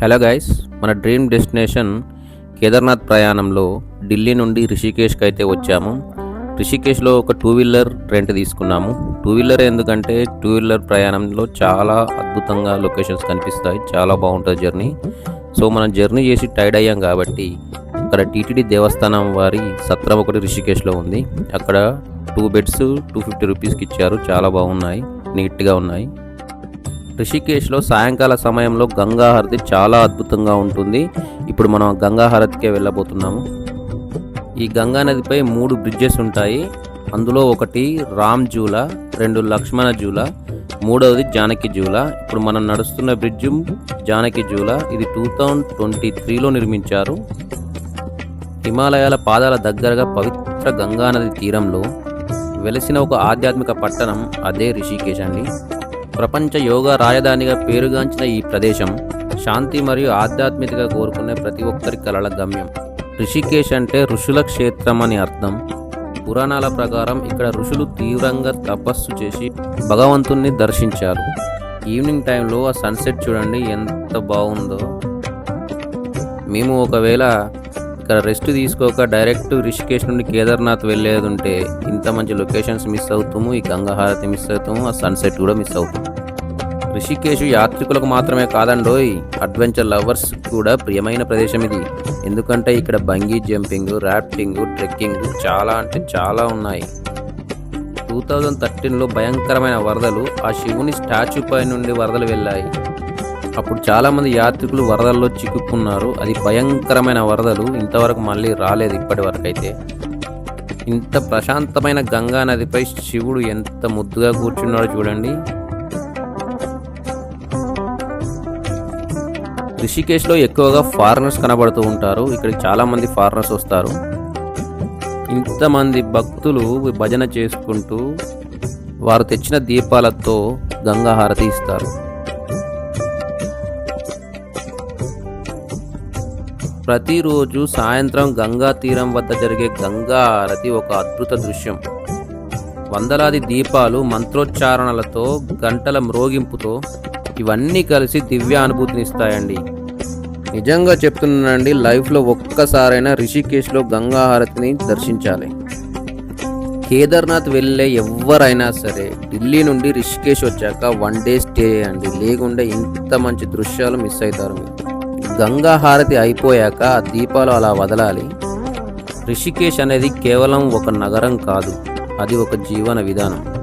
Hello guys మన dream destination Kedarnath ప్రయాణంలో ఢిల్లీ నుండి రిషికేష్కి అయితే వచ్చాము. రిషికేష్లో ఒక టూ వీలర్ రెంట్ తీసుకున్నాము. టూ వీలర్ ఎందుకంటే టూ వీలర్ ప్రయాణంలో చాలా అద్భుతంగా లొకేషన్స్ కనిపిస్తాయి. చాలా బాగుంటుంది జర్నీ. సో మనం జర్నీ చేసి టైర్డ్ అయ్యాం కాబట్టి అక్కడ టీటీడీ దేవస్థానం వారి సత్రం ఒకటి రిషికేష్లో ఉంది. అక్కడ టూ బెడ్స్ టూ ఫిఫ్టీ రూపీస్కి ఇచ్చారు. చాలా బాగున్నాయి. నీట్గా ఉన్నాయి. రిషికేశ్లో సాయంకాల సమయంలో గంగాహారతి చాలా అద్భుతంగా ఉంటుంది. ఇప్పుడు మనం గంగాహారతికే వెళ్ళబోతున్నాము. ఈ గంగా నదిపై మూడు బ్రిడ్జెస్ ఉంటాయి. అందులో ఒకటి రామ్ జూలా రెండు లక్ష్మణ జూలా మూడవది జానకి జూలా. ఇప్పుడు మనం నడుస్తున్న బ్రిడ్జ్ జానకి జూలా. ఇది టూ థౌజండ్ ట్వంటీ త్రీలో నిర్మించారు. హిమాలయాల పాదాల దగ్గరగా పవిత్ర గంగానది తీరంలో వెలసిన ఒక ఆధ్యాత్మిక పట్టణం అదే రిషికేశ్ అండి. ప్రపంచ యోగా రాజధానిగా పేరుగాంచిన ఈ ప్రదేశం శాంతి మరియు ఆధ్యాత్మికత కోరుకునే ప్రతి ఒక్కరి కలల గమ్యం. ఋషికేశ్ అంటే ఋషుల క్షేత్రం అని అర్థం. పురాణాల ప్రకారం ఇక్కడ ఋషులు తీవ్రంగా తపస్సు చేసి భగవంతుణ్ణి దర్శించారు. ఈవినింగ్ టైంలో ఆ సన్సెట్ చూడండి ఎంత బాగుందో. మేము ఒకవేళ ఇక్కడ రెస్ట్ తీసుకోక డైరెక్ట్ రిషికేశ్ నుండి కేదార్నాథ్ వెళ్ళేది ఉంటే ఇంత మంచి లొకేషన్స్ మిస్ అవుతాము ఈ గంగాహారతి మిస్ అవుతాము ఆ సన్సెట్ కూడా మిస్ అవుతాము. రిషికేష్ యాత్రికులకు మాత్రమే కాదండోయ్ అడ్వెంచర్ లవర్స్ కూడా ప్రియమైన ప్రదేశం ఇది. ఎందుకంటే ఇక్కడ బంగీ జంపింగ్ ర్యాఫ్టింగ్ ట్రెక్కింగ్ చాలా అంటే చాలా ఉన్నాయి. టూ థౌజండ్ థర్టీన్లో భయంకరమైన వరదలు ఆ శివుని స్టాచ్యూ పై నుండి వరదలు వెళ్ళాయి. అప్పుడు చాలామంది యాత్రికులు వరదల్లో చిక్కుకున్నారు. అది భయంకరమైన వరదలు. ఇంతవరకు మళ్ళీ రాలేదు ఇప్పటి వరకు అయితే ఇంత ప్రశాంతమైన గంగా నదిపై శివుడు ఎంత ముద్దుగా కూర్చున్నాడో చూడండి. రిషికేశ్లో ఎక్కువగా ఫారినర్స్ కనబడుతూ ఉంటారు. ఇక్కడికి చాలామంది ఫారినర్స్ వస్తారు. ఇంతమంది భక్తులు భజన చేసుకుంటూ వారు తెచ్చిన దీపాలతో గంగా హారతి ఇస్తారు. ప్రతిరోజు సాయంత్రం గంగా తీరం వద్ద జరిగే గంగా ఆరతి ఒక అద్భుత దృశ్యం. వందలాది దీపాలు మంత్రోచ్చారణలతో గంటల మ్రోగింపుతో ఇవన్నీ కలిసి దివ్య అనుభూతినిస్తాయండి నిజంగా చెప్తున్నానండి లైఫ్లో ఒక్కసారైనా రిషికేశ్లో గంగా హారతిని దర్శించాలి. కేదార్నాథ్ వెళ్ళే ఎవరైనా సరే ఢిల్లీ నుండి రిషికేష్ వచ్చాక వన్ డే స్టే చేయండి లేకుండా ఇంత మంచి దృశ్యాలు మిస్ అవుతారు మీరు. గంగా హారతి అయిపోయాక ఆ దీపాలు అలా వదలాలి. రిషికేశ్ అనేది కేవలం ఒక నగరం కాదు అది ఒక జీవన విధానం.